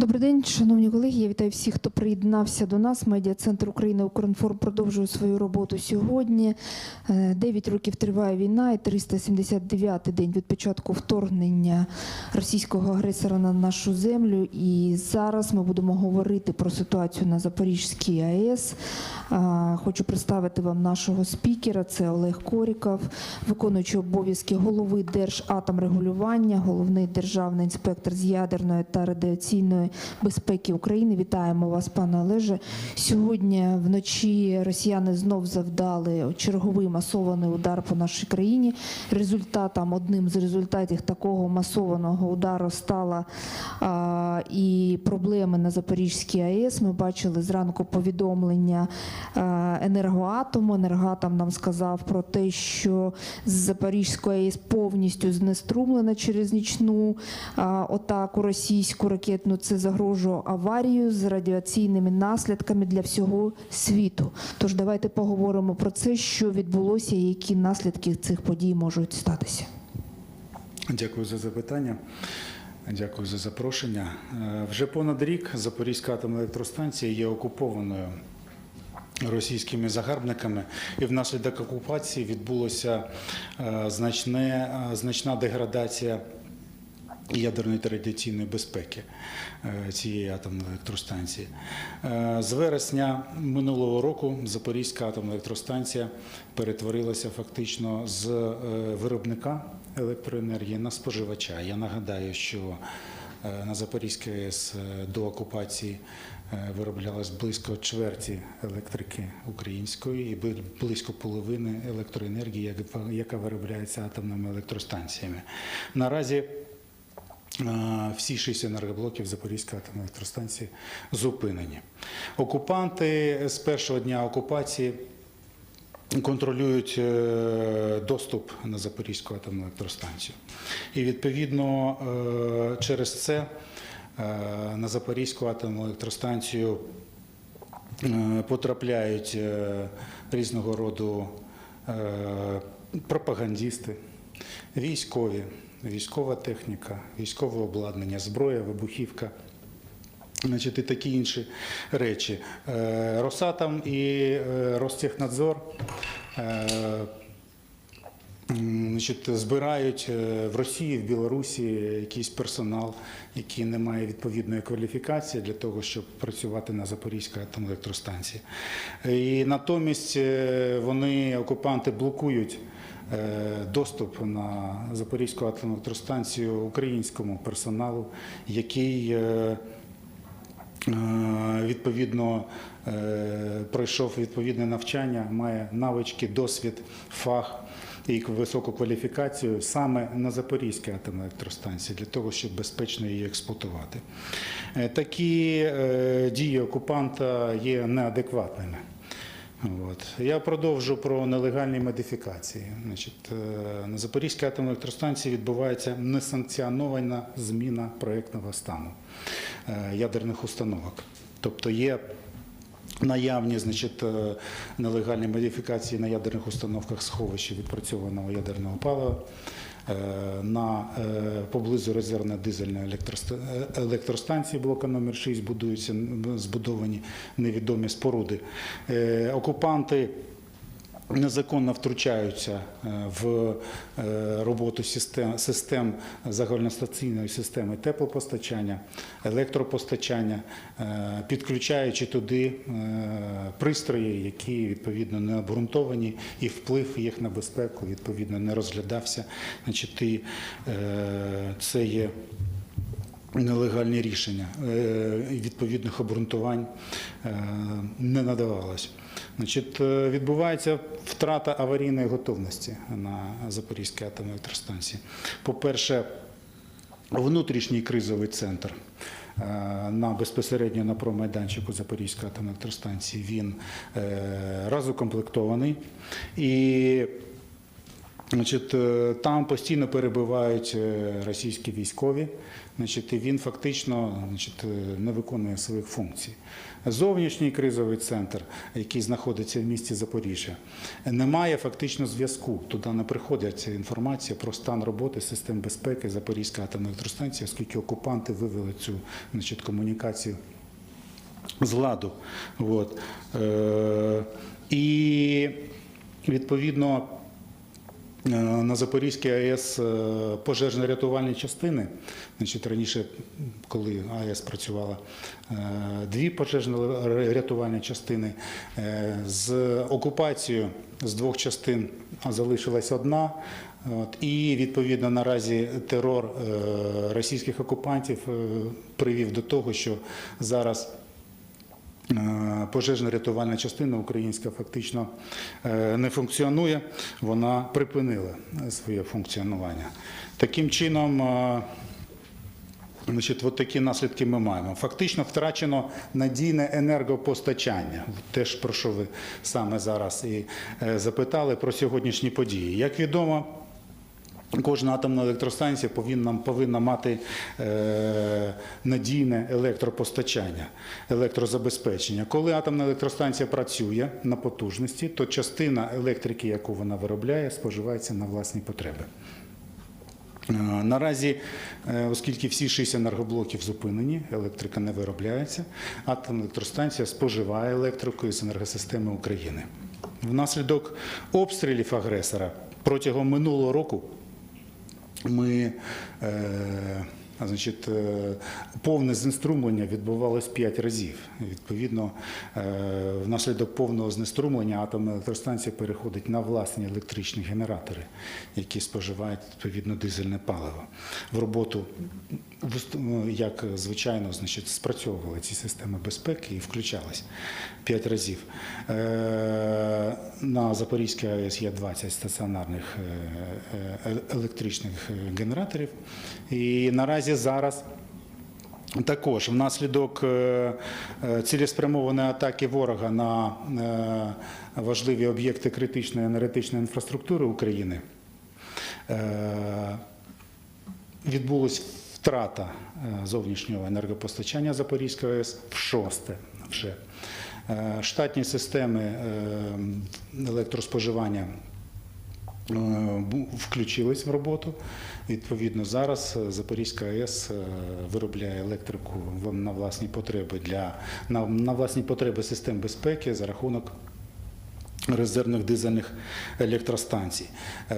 Добрий день, шановні колеги. Я вітаю всіх, хто приєднався до нас. Медіа центр України Укрінформ продовжує свою роботу сьогодні. Е, Дев'ять років триває війна, і 379-й день від початку вторгнення російського агресора на нашу землю. І зараз ми будемо говорити про ситуацію на Запорізькій АЕС. Хочу представити вам нашого спікера. Це Олег Коріков, виконуючий обов'язки голови Держатомрегулювання, головний державний інспектор з ядерної та радіаційної безпеки України. Вітаємо вас, пане Олеже. Сьогодні вночі росіяни знов завдали черговий масований удар по нашій країні. Результатом одним з результатів такого масованого удару стала а, і проблеми на Запорізькій АЕС. Ми бачили зранку повідомлення а, енергоатому. Енергоатом нам сказав про те, що з Запорізької АЕС повністю знеструмлена через нічну а, атаку російську ракетну. Це загрожує аварію з радіаційними наслідками для всього світу. Тож давайте поговоримо про це, що відбулося, і які наслідки цих подій можуть статися. Дякую за запитання. Дякую за запрошення. Е, Вже понад рік Запорізька атомна електростанція є окупованою російськими загарбниками, і внаслідок окупації відбулося е, значне, е, значна деградація ядерної та радіаційної безпеки е, цієї атомної електростанції. Е, З вересня минулого року Запорізька атомна електростанція перетворилася фактично з е, виробника електроенергії на споживача. Я нагадаю, що на Запорізькій АЕС до окупації вироблялось близько чверті електрики української і близько половини електроенергії, яка- виробляється атомними електростанціями. Наразі всі шість енергоблоків Запорізької атомної електростанції зупинені. Окупанти з першого дня окупації контролюють е, доступ на Запорізьку атомну електростанцію. І відповідно е, через це е, на Запорізьку атомну електростанцію потрапляють різного роду пропагандісти, військові, військова техніка, військове обладнання, зброя, вибухівка. Значить, і такі інші речі. Е, Росатом і е, Ростехнадзор е, значить, збирають в Росії, в Білорусі якийсь персонал, який не має відповідної кваліфікації для того, щоб працювати на Запорізькій атомній електростанції. І натомість вони, окупанти, блокують доступ на Запорізьку атомну електростанцію українському персоналу, який е, Е, відповідно е, пройшов відповідне навчання, має навички, досвід, фах і високу кваліфікацію саме на Запорізькій атомній електростанції для того, щоб безпечно її експлуатувати. Е, Такі е, дії окупанта є неадекватними. От. Я продовжу про нелегальні модифікації. Значить, е, на Запорізькій атомній електростанції відбувається несанкціонована зміна проєктного стану е, ядерних установок. Тобто є наявні значить, е, нелегальні модифікації на ядерних установках сховища відпрацьованого ядерного палива. Е, На е, поблизу резервної дизельної е, електростанції блока номер 6 будуються збудовані невідомі споруди. Окупанти незаконно втручаються е, в е, роботу систем, систем загальностаційної системи теплопостачання, електропостачання, е, підключаючи туди пристрої, які відповідно не обґрунтовані, і вплив їх на безпеку відповідно не розглядався. Значить, це є нелегальні рішення е, відповідних обґрунтувань е, не надавалось. Значить, е, відбувається втрата аварійної готовності на Запорізькій атомній електростанції. По-перше, внутрішній кризовий центр на безпосередньо на промайданчику Запорізької атомної електростанції він разукомплектований і Значить, е, там постійно перебувають е, російські військові. Значить, і він фактично значить, е, не виконує своїх функцій. Зовнішній кризовий центр, який знаходиться в місті Запоріжжя, не має фактично зв'язку. Туди не приходить інформація про стан роботи систем безпеки Запорізької атомної електростанції, оскільки окупанти вивели цю значить, комунікацію з ладу. От. І відповідно на Запорізькій АЕС е, пожежно-рятувальні частини. Значить, раніше, коли АЕС працювала, е, дві пожежно-рятувальні частини е, з окупацією з двох частин залишилась одна. От, і відповідно наразі терор е, російських окупантів е, привів до того, що зараз Е, Пожежно-рятувальна частина українська фактично е, не функціонує, вона припинила е, своє функціонування. Таким чином, е, Значить, от такі наслідки ми маємо. Фактично втрачено надійне енергопостачання. Теж про що ви саме зараз і е, запитали про сьогоднішні події. Як відомо, Кожна атомна електростанція повинна, повинна мати е, надійне електропостачання, електрозабезпечення. Коли атомна електростанція працює на потужності, то частина електрики, яку вона виробляє, споживається на власні потреби. Е, Наразі, е, оскільки всі шість енергоблоків зупинені, електрика не виробляється, атомна електростанція споживає електрику із енергосистеми України. Внаслідок обстрілів агресора протягом минулого року ми е, значить, е, повне знеструмлення відбувалось 5 разів. Відповідно, е, внаслідок повного знеструмлення атомна електростанція переходить на власні електричні генератори, які споживають відповідно дизельне паливо. В роботу, ну, як звичайно, значить, спрацьовували ці системи безпеки і включались 5 разів. Е, На Запорізькій АЕС є 20 стаціонарних електричних генераторів. І наразі зараз також внаслідок е, е, цілеспрямованої атаки ворога на е, важливі об'єкти критичної енергетичної інфраструктури України відбулась втрата зовнішнього енергопостачання Запорізької АЕС в шосте вже. Штатні системи електроспоживання включились в роботу. Відповідно, зараз е, Запорізька АЕС е, виробляє електрику на власні потреби для на, на власні потреби систем безпеки за рахунок резервних дизельних електростанцій. Е,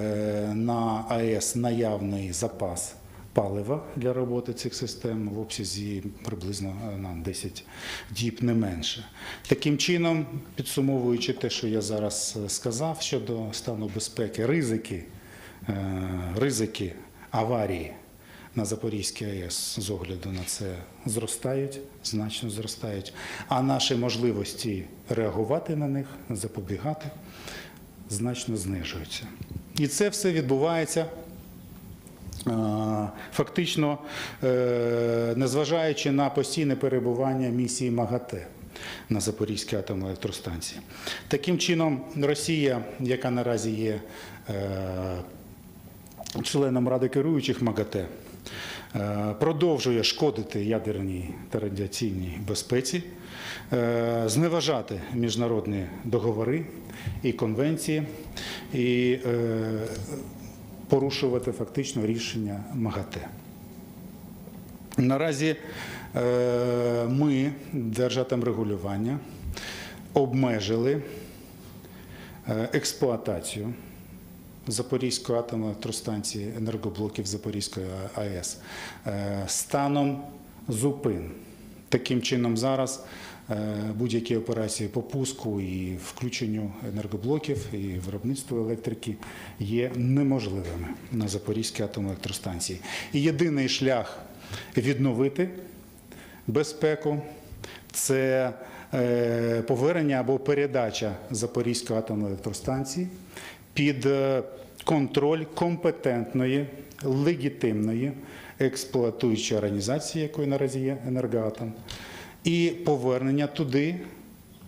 На АЕС наявний запас палива для роботи цих систем в обсязі приблизно е, на 10 діб не менше. Таким чином, підсумовуючи те, що я зараз е, сказав щодо стану безпеки, ризики, е, ризики аварії на Запорізькій АЕС з огляду на це зростають, значно зростають. А наші можливості реагувати на них, запобігати, значно знижуються. І це все відбувається. Фактично, е, незважаючи на постійне перебування місії МАГАТЕ на Запорізькій атомній електростанції. Таким чином, Росія, яка наразі є е, членом Ради керуючих МАГАТЕ, е, продовжує шкодити ядерній та радіаційній безпеці, зневажати міжнародні договори і конвенції і порушувати фактично рішення МАГАТЕ. Наразі е, ми, держатам регулювання, обмежили е, експлуатацію Запорізької атомної електростанції енергоблоків Запорізької АЕС е, станом зупин. Таким чином, зараз будь-які операції по пуску і включенню енергоблоків і виробництву електрики є неможливими на Запорізькій атомній електростанції. І єдиний шлях відновити безпеку це е, повернення або передача Запорізької атомної електростанції під е, контроль компетентної, легітимної експлуатуючої організації, якою наразі є енергоатом, і повернення туди,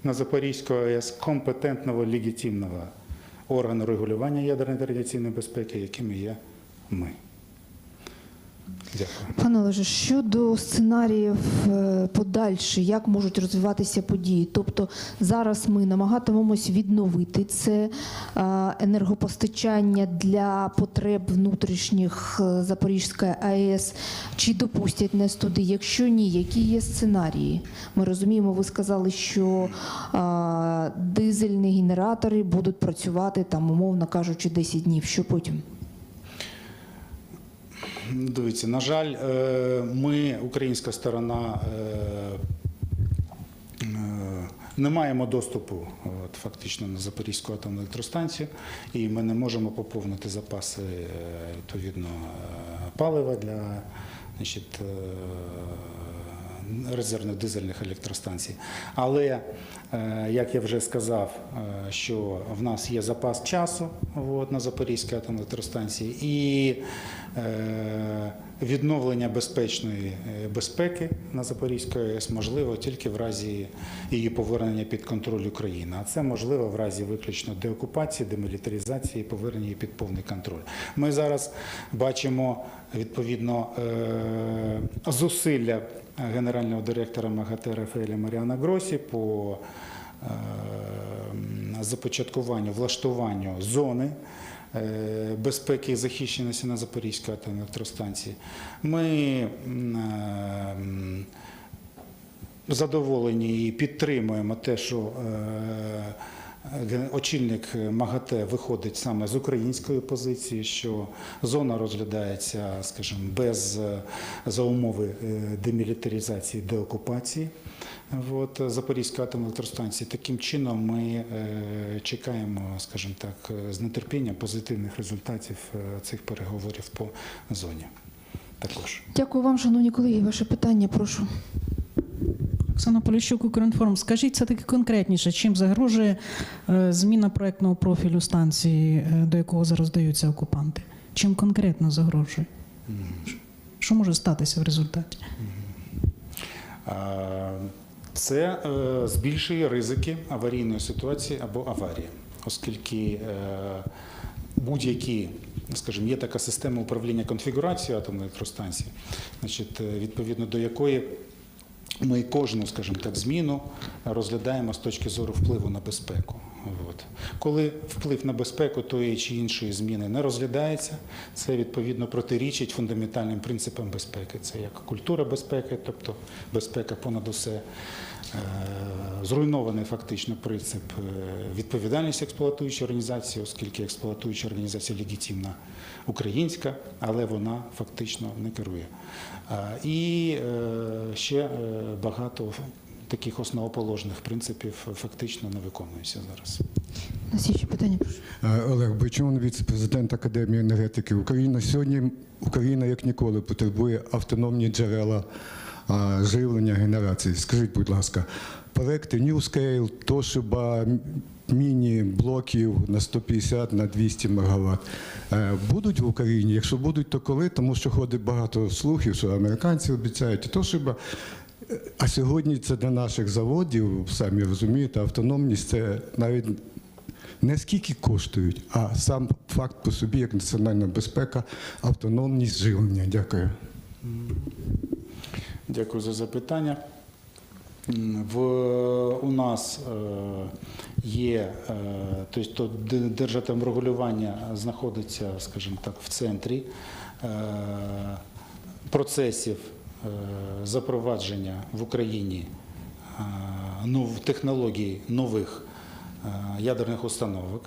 на Запорізьку АЕС, компетентного легітимного органу регулювання ядерної та радіаційної безпеки, якими є ми. Дякую. Пане Олеже, щодо сценаріїв е, подальші, як можуть розвиватися події? Тобто зараз ми намагатимемось відновити це е, енергопостачання для потреб внутрішніх е, Запорізької АЕС. Чи допустять нас туди? Якщо ні, які є сценарії? Ми розуміємо, ви сказали, що дизельні генератори будуть працювати там, умовно кажучи, 10 днів. Що потім? Дивіться, на жаль, е, ми, українська сторона, е, е, не маємо доступу от, фактично на Запорізьку атомну електростанцію, і ми не можемо поповнити запаси відповідно палива для значить, резервних дизельних електростанцій. Але, е, як я вже сказав, е, що в нас є запас часу от, на Запорізькій атомній електростанції і е, відновлення безпечної е, безпеки на Запорізькій АЕС можливо тільки в разі її повернення під контроль України. А це можливо в разі виключно деокупації, демілітаризації повернення її під повний контроль. Ми зараз бачимо відповідно е, зусилля генерального директора МАГАТЕ Рафаеля Маріана Гросі по започаткуванню, влаштуванню зони е, безпеки і захищеності на Запорізькій атомній електростанції. Ми е, задоволені і підтримуємо те, що е, очільник МАГАТЕ виходить саме з української позиції, що зона розглядається, скажімо, без е, за умови е, демілітаризації, деокупації. От, Запорізької атомної електростанції. Таким чином ми е, чекаємо, скажімо так, е, з нетерпінням позитивних результатів е, цих переговорів по зоні. Також. Дякую вам, шановні колеги. Ваше питання, прошу. Оксана Поліщук, Укрінформ. Скажіть це таки конкретніше, чим загрожує зміна проектного профілю станції, до якого зараз даються окупанти? Чим конкретно загрожує? Що може статися в результаті? Це е, збільшує ризики аварійної ситуації або аварії, оскільки е, будь-які, скажімо, є така система управління конфігурацією атомної електростанції, значить, е, відповідно до якої ми кожну, скажімо так, зміну розглядаємо з точки зору впливу на безпеку. От. Коли вплив на безпеку тої чи іншої зміни не розглядається, це відповідно протирічить фундаментальним принципам безпеки. Це як культура безпеки, тобто безпека понад усе. Е, Зруйнований фактично принцип е, відповідальності експлуатуючої організації, оскільки експлуатуюча організація легітимна українська, але вона фактично не керує. І е, ще багато таких основоположних принципів фактично не виконується зараз. У нас є ще питання, прошу. Е, Олег Бойчун, віце-президент Академії енергетики України. Сьогодні Україна як ніколи потребує автономні джерела живлення генерації. Скажіть, будь ласка, проекти NewScale, Toshiba, міні-блоків на 150 на 200 МВт будуть в Україні? Якщо будуть, то коли? Тому що ходить багато слухів, що американці обіцяють, і Toshiba. Е, А сьогодні це для наших заводів, самі розумієте, автономність це навіть не скільки коштують, а сам факт по собі, як національна безпека, автономність живлення. Дякую. Дякую за запитання. В, у нас е, є, е, тобто держатомрегулювання знаходиться, скажімо так, в центрі е, процесів запровадження в Україні е, технологій нових е, ядерних установок.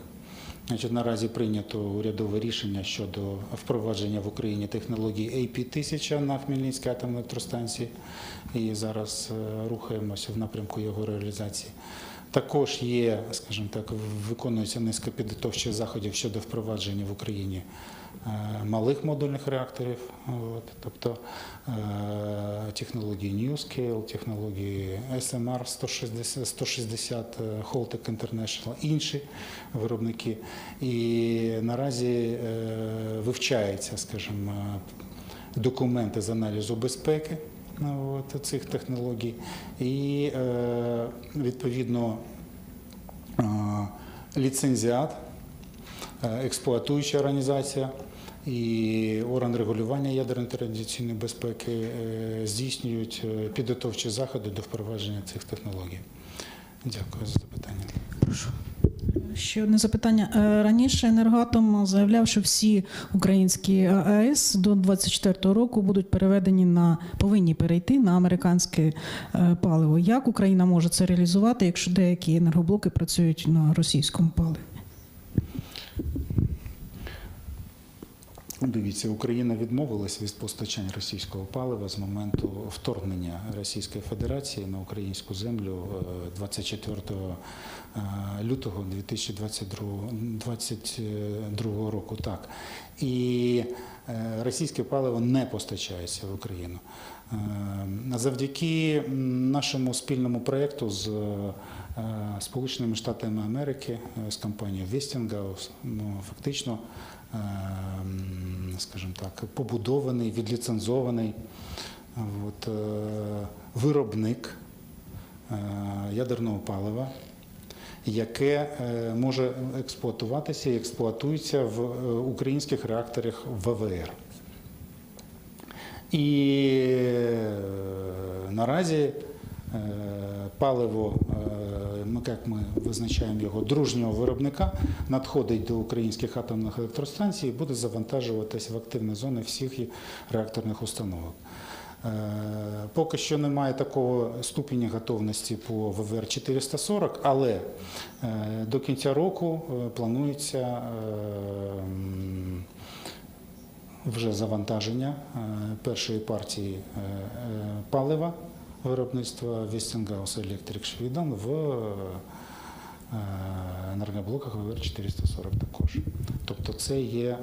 Наразі прийнято урядове рішення щодо впровадження в Україні технології AP-1000 на Хмельницькій атомній електростанції. І зараз е, рухаємося в напрямку його реалізації. Також є, скажімо так, виконується низка підготовчих заходів щодо впровадження в Україні е, малих модульних реакторів, от, тобто е, технології NewScale, технології SMR 160, 160 е, Holtec International, інші виробники. І наразі е, вивчаються, скажімо, документи з аналізу безпеки от, цих технологій. І е, відповідно е, ліцензіат е, експлуатуюча організація і орган регулювання ядерної та радіаційної безпеки е, здійснюють е, підготовчі заходи до впровадження цих технологій. Дякую за запитання. Прошу. Ще одне запитання. Е, Раніше енергоатом заявляв, що всі українські АЕС до 24-го року будуть переведені на повинні перейти на американське е, паливо. Як Україна може це реалізувати, якщо деякі енергоблоки працюють на російському паливі? Дивіться, Україна відмовилась від постачання російського палива з моменту вторгнення Російської Федерації на українську землю е, 24 е, лютого 2022 року. Так. І е, російське паливо не постачається в Україну. Е, Завдяки нашому спільному проєкту з е, Сполученими Штатами Америки, е, з компанією ну, фактично, е, скажімо так, побудований, відліцензований от, е, виробник е, ядерного палива, яке е, може експлуатуватися і експлуатується в українських реакторах ВВР. І наразі паливо, як ми визначаємо його дружнього виробника, надходить до українських атомних електростанцій і буде завантажуватися в активні зони всіх реакторних установок. Е, Поки що немає такого ступеня готовності по ВВР 440, але е, до кінця року е, планується е, вже завантаження е, першої партії е, е, палива виробництва Westinghouse Electric Sweden в е, енергоблоках ВВР 440 також. Тобто це є е,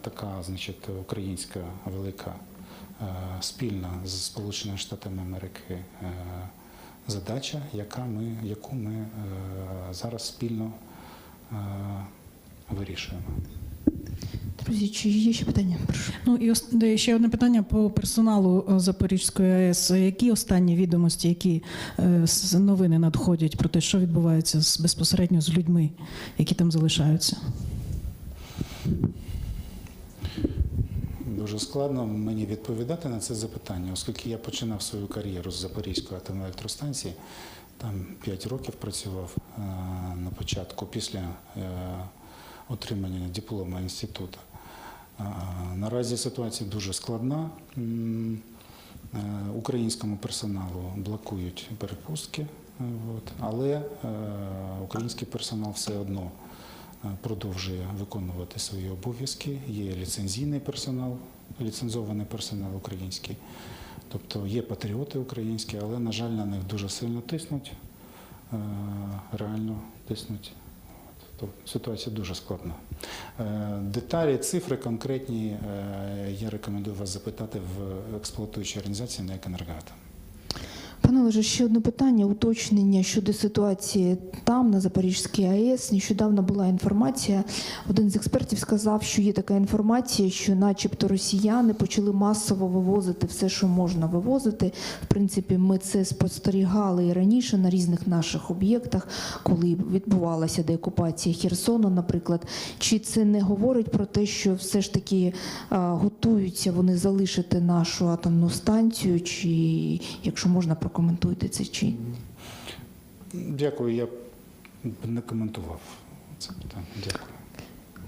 така значить, українська велика е, спільна з Сполученими Штатами Америки задача, яка ми, яку ми зараз спільно вирішуємо. Друзі, чи є ще питання? Прошу. Ну і ос- ще одне питання по персоналу е, Запорізької АЕС. Які останні відомості, які е, новини надходять про те, що відбувається з безпосередньо з людьми, які там залишаються? Дуже складно мені відповідати на це запитання, оскільки я починав свою кар'єру з Запорізької атомної електростанції, там 5 років працював е, на початку після е, отримання диплома інституту. Наразі ситуація дуже складна. Е, Українському персоналу блокують перепустки, е, але е, український персонал все одно продовжує виконувати свої обов'язки. Є ліцензійний персонал, ліцензований персонал український. Тобто є патріоти українські, але, на жаль, на них дуже сильно тиснуть, реально тиснуть. Тобто ситуація дуже складна. Е, Деталі, цифри конкретні е, я рекомендую вас запитати в експлуатуючій організації на «Екенергоатом». Пане Олеже, ще одне питання, уточнення щодо ситуації там, на Запорізькій АЕС. Нещодавно була інформація. Один з експертів сказав, що є така інформація, що, начебто, росіяни почали масово вивозити все, що можна вивозити. В принципі, ми це спостерігали і раніше на різних наших об'єктах, коли відбувалася деокупація Херсону, наприклад. Чи це не говорить про те, що все ж таки а, готуються вони залишити нашу атомну станцію, чи якщо можна прокоментуйте це чи Дякую, я б не коментував це питання. Дякую.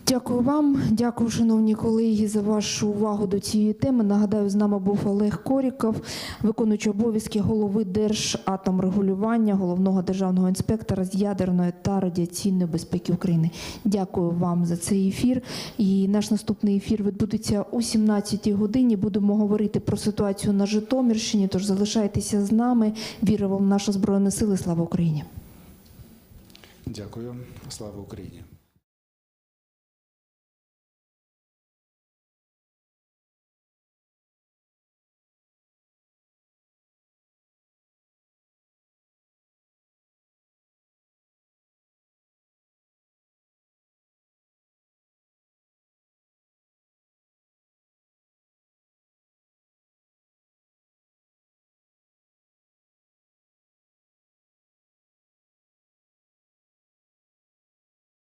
Дякую вам, дякую, шановні колеги, за вашу увагу до цієї теми. Нагадаю, з нами був Олег Коріков, виконуючий обов'язки голови Держатомрегулювання, головного державного інспектора з ядерної та радіаційної безпеки України. Дякую вам за цей ефір. І наш наступний ефір відбудеться о 17 годині. Будемо говорити про ситуацію на Житомирщині. Тож залишайтеся з нами. Віримо в наші збройні сили. Слава Україні! Дякую. Слава Україні.